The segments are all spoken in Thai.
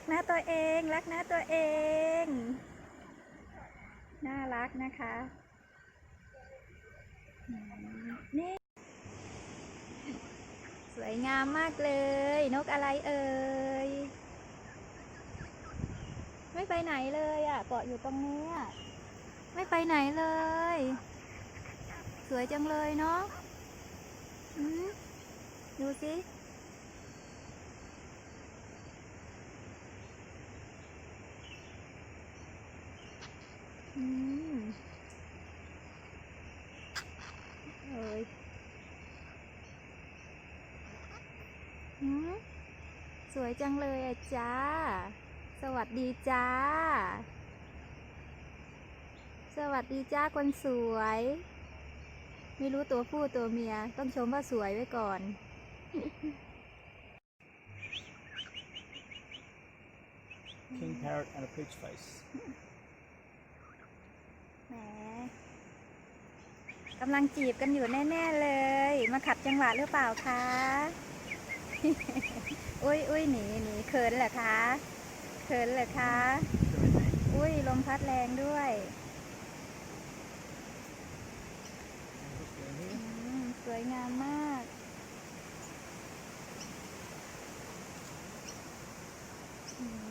รักนะตัวเอง รักนะตัวเอง น่ารักนะคะ นี่ สวยงามมากเลย นกอะไรเอ่ย ไม่ไปไหนเลยอะเกาะอยู่ตรงนี้อะ ไม่ไปไหนเลย สวยจังเลยเนาะดูสิ เอ้ยสวยจังเลยอะจ้า สวัสดีจ้า สวัสดีจ้าคนสวย ไม่รู้ตัวผู้ตัวเมีย ต้องชมว่าสวยไว้ก่อน King parrot and a peach face. แหมกำลังจีบกันอยู่แน่ๆเลย มาขัดจังหวะหรือเปล่าคะ อุ้ยอุ้ยหนีหนีเขินเหรอคะเขินเหรอคะ อุ้ยลมพัดแรงด้วยสวยงามมาก อืม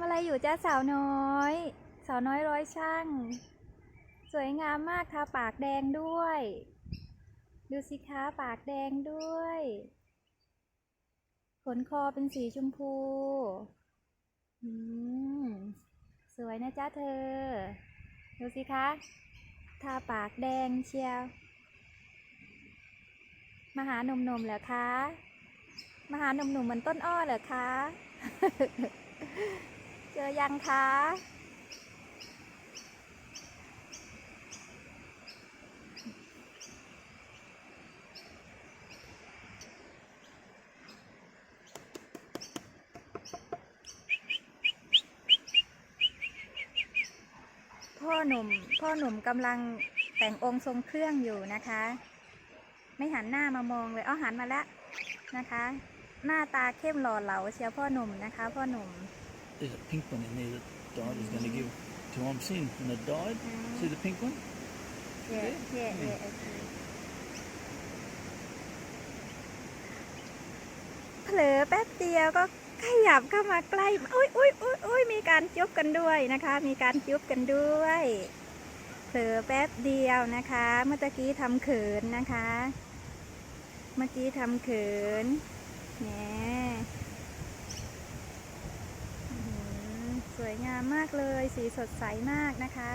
ำอะไรอยู่จ้าสาวน้อย สาวน้อยร้อยช่าง สวยงามมากทาปากแดงด้วย ดูสิคะปากแดงด้วย ขนคอเป็นสีชมพูอืมสวยนะจ๊ะเธอ ดูสิคะทาปากแดงเชียว มาหาหนุ่มๆเหรอคะ มาหาหนุ่มๆเหมือนต้นอ้อเหรอคะ เจอยังคะพ่อหนุ่มพ่อหนุ่มกำลังแต่งองค์ทรงเครื่องอยู่นะคะ ไม่หันหน้ามามองเลยอ้อหันมาแล้วนะคะ หน้าตาเข้มหล่อเหลาเชียวพ่อหนุ่มนะคะ พ่อหนุ่ม There's a pink one in there that died is going to give to Om Sin and it died. Mm. See the pink one? เย่เย่เย่โอเคเผลอแป๊บเดียวก็ขยับเข้ามาใกล้อุ้ยอุ้ยอุ้ยอุ้ยมีการจุ๊บกันด้วยนะคะ มีการจุ๊บกันด้วยเผลอแป๊บเดียวนะคะ เมื่อตะกี้ทำเขินนะคะ เมื่อกี้ทำเขินแหมอื้อหือส วยงามมากเลย สีสดใสมากนะคะ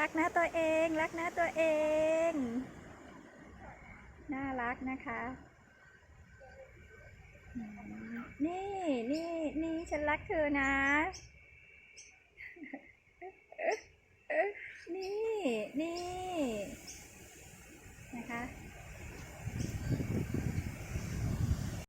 รักนะตัวเอง รักนะตัวเอง น่ารักนะคะ นี่นี่นี่ฉันรักเธอนะ